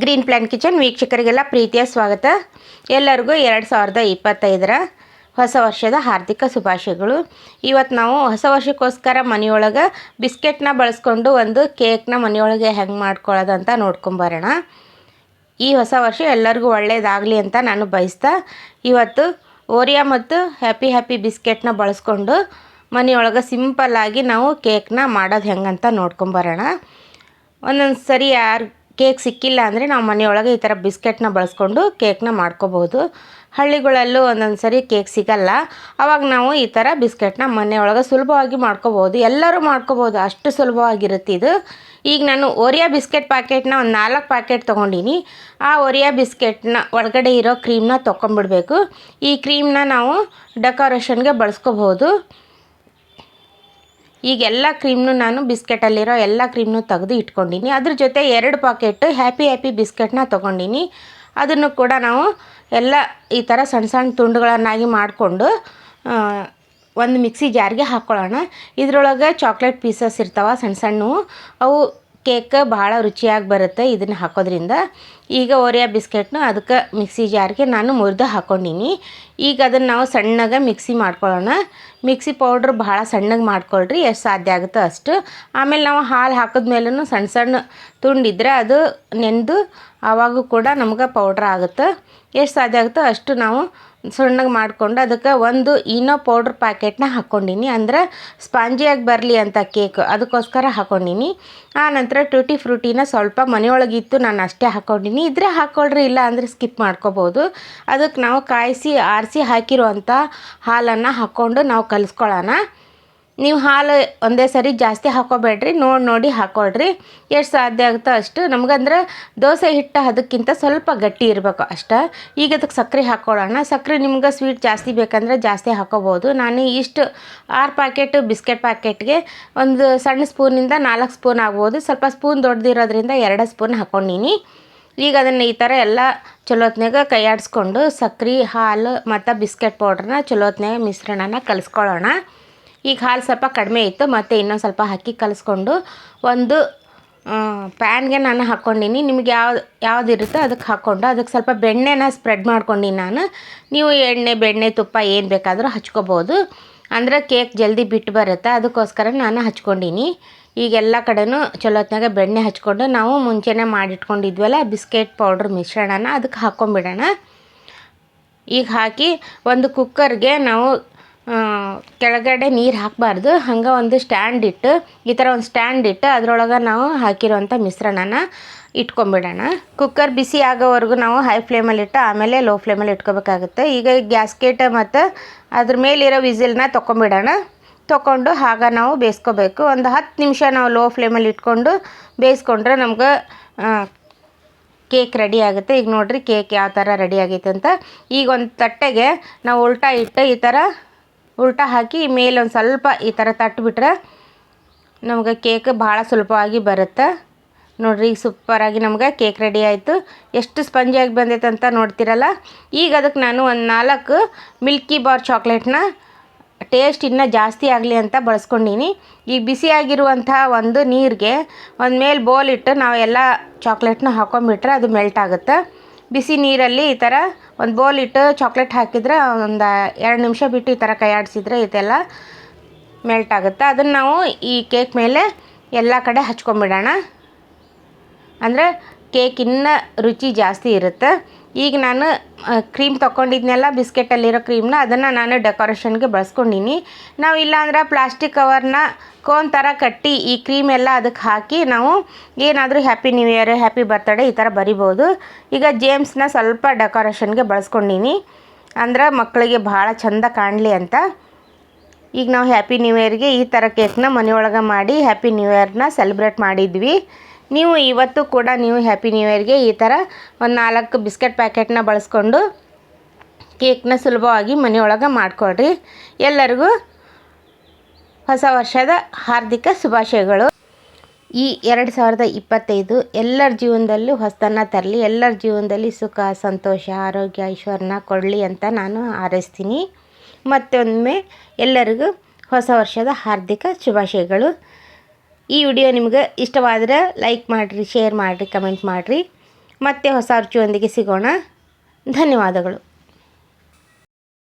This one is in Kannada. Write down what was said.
ಗ್ರೀನ್ ಪ್ಲ್ಯಾಂಟ್ ಕಿಚನ್ ವೀಕ್ಷಕರಿಗೆಲ್ಲ ಪ್ರೀತಿಯ ಸ್ವಾಗತ. ಎಲ್ಲರಿಗೂ ಎರಡು ಸಾವಿರದ ಇಪ್ಪತ್ತೈದರ ಹೊಸ ವರ್ಷದ ಹಾರ್ದಿಕ ಶುಭಾಶಯಗಳು. ಇವತ್ತು ನಾವು ಹೊಸ ವರ್ಷಕ್ಕೋಸ್ಕರ ಮನೆಯೊಳಗೆ ಬಿಸ್ಕೆಟ್ನ ಬಳಸ್ಕೊಂಡು ಒಂದು ಕೇಕ್ನ ಮನೆಯೊಳಗೆ ಹೆಂಗೆ ಮಾಡ್ಕೊಳ್ಳೋದು ಅಂತ ನೋಡ್ಕೊಂಬರೋಣ. ಈ ಹೊಸ ವರ್ಷ ಎಲ್ಲರಿಗೂ ಒಳ್ಳೆಯದಾಗಲಿ ಅಂತ ನಾನು ಬಯಸ್ತಾ, ಇವತ್ತು ಓರಿಯಾ ಮತ್ತು ಹ್ಯಾಪಿ ಹ್ಯಾಪಿ ಬಿಸ್ಕೆಟ್ನ ಬಳಸ್ಕೊಂಡು ಮನೆಯೊಳಗೆ ಸಿಂಪಲ್ಲಾಗಿ ನಾವು ಕೇಕ್ನ ಮಾಡೋದು ಹೆಂಗಂತ ನೋಡ್ಕೊಂಬರೋಣ. ಒಂದೊಂದು ಸರಿ ಯಾರು ಕೇಕ್ ಸಿಕ್ಕಿಲ್ಲ ಅಂದರೆ ನಾವು ಮನೆಯೊಳಗೆ ಈ ಥರ ಬಿಸ್ಕೆಟ್ನ ಬಳಸ್ಕೊಂಡು ಕೇಕ್ನ ಮಾಡ್ಕೋಬೋದು. ಹಳ್ಳಿಗಳಲ್ಲೂ ಒಂದೊಂದು ಸರಿ ಕೇಕ್ ಸಿಗಲ್ಲ. ಅವಾಗ ನಾವು ಈ ಥರ ಬಿಸ್ಕೆಟ್ನ ಮನೆಯೊಳಗೆ ಸುಲಭವಾಗಿ ಮಾಡ್ಕೋಬೋದು. ಎಲ್ಲರೂ ಮಾಡ್ಕೋಬೋದು. ಅಷ್ಟು ಸುಲಭವಾಗಿರುತ್ತೆ ಇದು. ಈಗ ನಾನು ಒರಿಯಾ ಬಿಸ್ಕೆಟ್ ಪ್ಯಾಕೆಟ್ನ ಒಂದು ನಾಲ್ಕು ಪ್ಯಾಕೆಟ್ ತೊಗೊಂಡಿನಿ. ಆ ಒರಿಯಾ ಬಿಸ್ಕೆಟ್ನ ಒಳಗಡೆ ಇರೋ ಕ್ರೀಮ್ನ ತೊಗೊಂಬಿಡಬೇಕು ಈ ಕ್ರೀಮ್ನ ನಾವು ಡೆಕೋರೇಷನ್ಗೆ ಬಳಸ್ಕೋಬೋದು. ಈಗ ಎಲ್ಲ ಕ್ರೀಮ್ನು ನಾನು ಬಿಸ್ಕೆಟಲ್ಲಿರೋ ಎಲ್ಲ ಕ್ರೀಮ್ನು ತೆಗೆದು ಇಟ್ಕೊಂಡಿನಿ. ಅದ್ರ ಜೊತೆ ಎರಡು ಪಾಕೆಟ್ ಹ್ಯಾಪಿ ಹ್ಯಾಪಿ ಬಿಸ್ಕೆಟ್ನ ತೊಗೊಂಡಿನಿ. ಅದನ್ನು ಕೂಡ ನಾವು ಎಲ್ಲ ಈ ಥರ ಸಣ್ಣ ಸಣ್ಣ ತುಂಡುಗಳನ್ನಾಗಿ ಮಾಡಿಕೊಂಡು ಒಂದು ಮಿಕ್ಸಿ ಜಾರ್ಗೆ ಹಾಕ್ಕೊಳ್ಳೋಣ ಇದರೊಳಗೆ ಚಾಕ್ಲೇಟ್ ಪೀಸಸ್ ಇರ್ತಾವೆ ಸಣ್ಣ ಸಣ್ಣವು. ಅವು ಕೇಕ್ ಭಾಳ ರುಚಿಯಾಗಿ ಬರುತ್ತೆ ಇದನ್ನು ಹಾಕೋದ್ರಿಂದ. ಈಗ ಓರಿಯಾ ಬಿಸ್ಕೆಟ್ನ ಅದಕ್ಕೆ ಮಿಕ್ಸಿ ಜಾರ್ಗೆ ನಾನು ಮುರಿದು ಹಾಕ್ಕೊಂಡೀನಿ ಈಗ ಅದನ್ನು ನಾವು ಸಣ್ಣಗೆ ಮಿಕ್ಸಿ ಮಾಡ್ಕೊಳ್ಳೋಣ. ಮಿಕ್ಸಿ ಪೌಡ್ರ್ ಭಾಳ ಸಣ್ಣಗೆ ಮಾಡ್ಕೊಳ್ರಿ, ಎಷ್ಟು ಸಾಧ್ಯ ಆಗುತ್ತೋ ಅಷ್ಟು. ಆಮೇಲೆ ನಾವು ಹಾಲು ಹಾಕಿದ್ಮೇಲೂ ಸಣ್ಣ ಸಣ್ಣ ತುಂಡಿದ್ರೆ ಅದು ನೆನೆದು ಆವಾಗೂ ಕೂಡ ನಮ್ಗೆ ಪೌಡ್ರ್ ಆಗುತ್ತೆ. ಎಷ್ಟು ಸಾಧ್ಯ ಆಗುತ್ತೋ ಅಷ್ಟು ನಾವು ಸಣ್ಣಗೆ ಮಾಡಿಕೊಂಡು ಅದಕ್ಕೆ ಒಂದು ಇನೋ ಪೌಡ್ರ್ ಪ್ಯಾಕೆಟ್ನ ಹಾಕ್ಕೊಂಡಿನಿ. ಅಂದ್ರೆ ಸ್ಪಾಂಜಿಯಾಗಿ ಬರಲಿ ಅಂತ ಕೇಕ್ ಅದಕ್ಕೋಸ್ಕರ ಹಾಕ್ಕೊಂಡಿನಿ. ಆ ನಂತರ ಟೂಟಿ ಫ್ರೂಟಿನ ಸ್ವಲ್ಪ ಮನೆಯೊಳಗಿತ್ತು ನಾನು ಅಷ್ಟೇ ಹಾಕ್ಕೊಂಡಿನಿ. ಇದ್ರೆ ಹಾಕ್ಕೊಳ್ರಿ ಇಲ್ಲ ಅಂದರೆ ಸ್ಕಿಪ್ ಮಾಡ್ಕೋಬೋದು. ಅದಕ್ಕೆ ನಾವು ಕಾಯಿಸಿ, ಆರಿಸಿ ಹಾಕಿರುವಂಥ ಹಾಲನ್ನು ಹಾಕ್ಕೊಂಡು ನಾವು ಕಲಿಸ್ಕೊಳ್ಳೋಣ. ನೀವು ಹಾಲು ಒಂದೇ ಸರಿ ಜಾಸ್ತಿ ಹಾಕೋಬೇಡ್ರಿ, ನೋಡಿ ನೋಡಿ ಹಾಕೊಳ್ರಿ. ಎಷ್ಟು ಸಾಧ್ಯ ಆಗುತ್ತೋ ಅಷ್ಟು. ನಮಗಂದ್ರೆ ದೋಸೆ ಹಿಟ್ಟು ಅದಕ್ಕಿಂತ ಸ್ವಲ್ಪ ಗಟ್ಟಿ ಇರಬೇಕು ಅಷ್ಟೇ. ಈಗ ಅದಕ್ಕೆ ಸಕ್ಕರೆ ಹಾಕ್ಕೊಳ್ಳೋಣ ಸಕ್ಕರೆ ನಿಮ್ಗೆ ಸ್ವೀಟ್ ಜಾಸ್ತಿ ಬೇಕಂದ್ರೆ ಜಾಸ್ತಿ ಹಾಕೋಬೋದು. ನಾನು ಇಷ್ಟು ಆರು ಪ್ಯಾಕೆಟ್ ಬಿಸ್ಕೆಟ್ ಪ್ಯಾಕೆಟ್ಗೆ ಒಂದು ಸಣ್ಣ ಸ್ಪೂನಿಂದ ನಾಲ್ಕು ಸ್ಪೂನ್ ಆಗ್ಬೋದು. ಸ್ವಲ್ಪ ಸ್ಪೂನ್ ದೊಡ್ಡದಿರೋದ್ರಿಂದ ಎರಡು ಸ್ಪೂನ್ ಹಾಕ್ಕೊಂಡೀನಿ ಈಗ ಅದನ್ನು ಈ ಥರ ಎಲ್ಲ ಚಲೋತ್ನಾಗ ಕೈಯಾಡಿಸ್ಕೊಂಡು ಸಕ್ಕರೆ ಹಾಲು ಮತ್ತು ಬಿಸ್ಕೆಟ್ ಪೌಡ್ರನ್ನ ಚಲೋತ್ನಾಗ ಮಿಶ್ರಣನ ಕಲಿಸ್ಕೊಳ್ಳೋಣ. ಈಗ ಹಾಲು ಸ್ವಲ್ಪ ಕಡಿಮೆ ಇತ್ತು, ಮತ್ತು ಇನ್ನೊಂದು ಸ್ವಲ್ಪ ಹಾಕಿ ಕಲಿಸ್ಕೊಂಡು ಒಂದು ಪ್ಯಾನ್ಗೆ ನಾನು ಹಾಕ್ಕೊಂಡಿನಿ. ನಿಮಗೆ ಯಾವ ಯಾವ್ದು ಇರುತ್ತೋ ಅದಕ್ಕೆ ಹಾಕ್ಕೊಂಡು ಅದಕ್ಕೆ ಸ್ವಲ್ಪ ಬೆಣ್ಣೆನ ಸ್ಪ್ರೆಡ್ ಮಾಡ್ಕೊಂಡಿನಿ ನಾನು. ನೀವು ಎಣ್ಣೆ, ಬೆಣ್ಣೆ, ತುಪ್ಪ ಏನು ಬೇಕಾದರೂ ಹಚ್ಕೋಬೋದು. ಅಂದರೆ ಕೇಕ್ ಜಲ್ದಿ ಬಿಟ್ಟು ಬರುತ್ತೆ, ಅದಕ್ಕೋಸ್ಕರ ನಾನು ಹಚ್ಕೊಂಡಿನಿ. ಈಗೆಲ್ಲ ಕಡೆನೂ ಚಲೋತ್ನಾಗ ಬೆಣ್ಣೆ ಹಚ್ಕೊಂಡು ನಾವು ಮುಂಚೆನೇ ಮಾಡಿಟ್ಕೊಂಡಿದ್ವಲ್ಲ ಬಿಸ್ಕೆಟ್ ಪೌಡ್ರ್ ಮಿಶ್ರಣನ ಅದಕ್ಕೆ ಹಾಕ್ಕೊಂಬಿಡೋಣ. ಈಗ ಹಾಕಿ ಒಂದು ಕುಕ್ಕರ್ಗೆ ನಾವು ಕೆಳಗಡೆ ನೀರು ಹಾಕಬಾರ್ದು. ಹಂಗೆ ಒಂದು ಸ್ಟ್ಯಾಂಡ್ ಇಟ್ಟು, ಈ ಥರ ಒಂದು ಸ್ಟ್ಯಾಂಡ್ ಇಟ್ಟು ಅದರೊಳಗೆ ನಾವು ಹಾಕಿರೋವಂಥ ಮಿಶ್ರಣನ ಇಟ್ಕೊಂಬಿಡೋಣ. ಕುಕ್ಕರ್ ಬಿಸಿ ಆಗೋವರೆಗೂ ನಾವು ಹೈ ಫ್ಲೇಮಲ್ಲಿ ಇಟ್ಟು ಆಮೇಲೆ ಲೋ ಫ್ಲೇಮಲ್ಲಿ ಇಟ್ಕೋಬೇಕಾಗುತ್ತೆ. ಈಗ ಗ್ಯಾಸ್ಕೆಟ್ ಮತ್ತು ಅದ್ರ ಮೇಲಿರೋ ವಿಸಿಲ್ನ ತೊಗೊಂಬಿಡೋಣ ತೊಗೊಂಡು ಆಗ ನಾವು ಬೇಯಿಸ್ಕೋಬೇಕು. ಒಂದು ಹತ್ತು ನಿಮಿಷ ನಾವು ಲೋ ಫ್ಲೇಮಲ್ಲಿ ಇಟ್ಕೊಂಡು ಬೇಯಿಸ್ಕೊಂಡ್ರೆ ನಮ್ಗೆ ಕೇಕ್ ರೆಡಿ ಆಗುತ್ತೆ. ಈಗ ನೋಡಿರಿ ಕೇಕ್ ಯಾವ ಥರ ರೆಡಿ ಆಗೈತೆ ಅಂತ. ಈಗ ಒಂದು ತಟ್ಟೆಗೆ ನಾವು ಉಲ್ಟಾ ಇಟ್ಟು ಈ ಥರ ಉಲ್ಟಾ ಹಾಕಿ ಮೇಲೆ ಒಂದು ಸ್ವಲ್ಪ ಈ ಥರ ತಟ್ಬಿಟ್ರೆ ನಮ್ಗೆ ಕೇಕ್ ಭಾಳ ಸುಲಭವಾಗಿ ಬರುತ್ತೆ. ನೋಡಿರಿ ಈಗ ಸೂಪರಾಗಿ ನಮ್ಗೆ ಕೇಕ್ ರೆಡಿ ಆಯಿತು. ಎಷ್ಟು ಸ್ಪಂಜಿಯಾಗಿ ಬಂದೈತೆ ಅಂತ ನೋಡ್ತಿರಲ್ಲ? ಈಗ ಅದಕ್ಕೆ ನಾನು ಒಂದು ನಾಲ್ಕು ಮಿಲ್ಕಿ ಬಾರ್ ಚಾಕ್ಲೇಟ್ನ ಟೇಸ್ಟ್ ಇನ್ನೂ ಜಾಸ್ತಿ ಆಗಲಿ ಅಂತ ಬಳಸ್ಕೊಂಡೀನಿ. ಈಗ ಬಿಸಿಯಾಗಿರುವಂಥ ಒಂದು ನೀರಿಗೆ ಒಂದು ಮೇಲೆ ಬೋಲ್ ಇಟ್ಟು ನಾವು ಎಲ್ಲ ಚಾಕ್ಲೇಟ್ನ ಹಾಕೊಂಬಿಟ್ರೆ ಅದು ಮೆಲ್ಟ್ ಆಗುತ್ತೆ. ಬಿಸಿ ನೀರಲ್ಲಿ ಈ ಥರ ಒಂದು ಬೋಲ್ ಇಟ್ಟು ಚಾಕ್ಲೇಟ್ ಹಾಕಿದ್ರೆ ಒಂದು, ಎರಡು ನಿಮಿಷ ಬಿಟ್ಟು ಈ ಥರ ಕೈ ಆಡಿಸಿದ್ರೆ ಇದೆಲ್ಲ ಮೆಲ್ಟ್ ಆಗುತ್ತೆ. ಅದನ್ನು ನಾವು ಈ ಕೇಕ್ ಮೇಲೆ ಎಲ್ಲ ಕಡೆ ಹಚ್ಕೊಂಬಿಡೋಣ. ಅಂದರೆ ಕೇಕ್ ಇನ್ನೂ ರುಚಿ ಜಾಸ್ತಿ ಇರುತ್ತೆ. ಈಗ ನಾನು ಕ್ರೀಮ್ ತೊಗೊಂಡಿದ್ನೆಲ್ಲ ಬಿಸ್ಕೆಟಲ್ಲಿರೋ ಕ್ರೀಮ್ನ ಅದನ್ನು ನಾನು ಡೆಕೋರೇಷನ್ಗೆ ಬಳಸ್ಕೊಂಡಿನಿ. ನಾವು ಇಲ್ಲಾಂದ್ರೆ ಪ್ಲಾಸ್ಟಿಕ್ ಕವರ್ನ ಕೋನ್ ಥರ ಕಟ್ಟಿ ಈ ಕ್ರೀಮ್ ಎಲ್ಲ ಅದಕ್ಕೆ ಹಾಕಿ ನಾವು ಏನಾದರೂ happy new year happy birthday ಈ ಥರ ಬರಿಬೋದು. ಈಗ ಜೇಮ್ಸ್ನ ಸ್ವಲ್ಪ ಡೆಕೋರೇಷನ್ಗೆ ಬಳಸ್ಕೊಂಡೀನಿ. ಅಂದ್ರೆ ಮಕ್ಕಳಿಗೆ ಭಾಳ ಚಂದ ಕಾಣಲಿ ಅಂತ. ಈಗ ನಾವು ಹ್ಯಾಪಿ ನ್ಯೂ ಇಯರ್ಗೆ ಈ ಥರ ಕೇಕ್ನ ಮನೆಯೊಳಗೆ ಮಾಡಿ ಹ್ಯಾಪಿ ನ್ಯೂ ಇಯರ್ನ ಸೆಲೆಬ್ರೇಟ್ ಮಾಡಿದ್ವಿ. ನೀವು ಇವತ್ತು ಕೂಡ ನೀವು ಹ್ಯಾಪಿ ನ್ಯೂ ಇಯರ್ಗೆ ಈ ಥರ ಒಂದು ನಾಲ್ಕು ಬಿಸ್ಕೆಟ್ ಪ್ಯಾಕೆಟ್ನ ಬಳಸ್ಕೊಂಡು ಕೇಕ್ನ ಸುಲಭವಾಗಿ ಮನೆಯೊಳಗೆ ಮಾಡಿಕೊಡ್ರಿ ಎಲ್ಲರಿಗೂ ಹೊಸ ವರ್ಷದ ಹಾರ್ದಿಕ ಶುಭಾಶಯಗಳು. ಈ ಎರಡು ಸಾವಿರದ ಇಪ್ಪತ್ತೈದು ಎಲ್ಲರ ಜೀವನದಲ್ಲೂ ಹೊಸತನ ತರಲಿ, ಎಲ್ಲರ ಜೀವನದಲ್ಲಿ ಸುಖ, ಸಂತೋಷ, ಆರೋಗ್ಯ, ಐಶ್ವರ್ಯನ ಕೊಡಲಿ ಅಂತ ನಾನು ಹಾರೈಸ್ತೀನಿ. ಮತ್ತೊಮ್ಮೆ ಎಲ್ಲರಿಗೂ ಹೊಸ ವರ್ಷದ ಹಾರ್ದಿಕ ಶುಭಾಶಯಗಳು. ಈ ವಿಡಿಯೋ ನಿಮ್ಗೆ ಇಷ್ಟವಾದರೆ ಲೈಕ್ ಮಾಡಿರಿ, ಶೇರ್ ಮಾಡಿರಿ, ಕಮೆಂಟ್ ಮಾಡಿರಿ. ಮತ್ತೆ ಹೊಸ ರುಚಿಯೊಂದಿಗೆ ಸಿಗೋಣ. ಧನ್ಯವಾದಗಳು.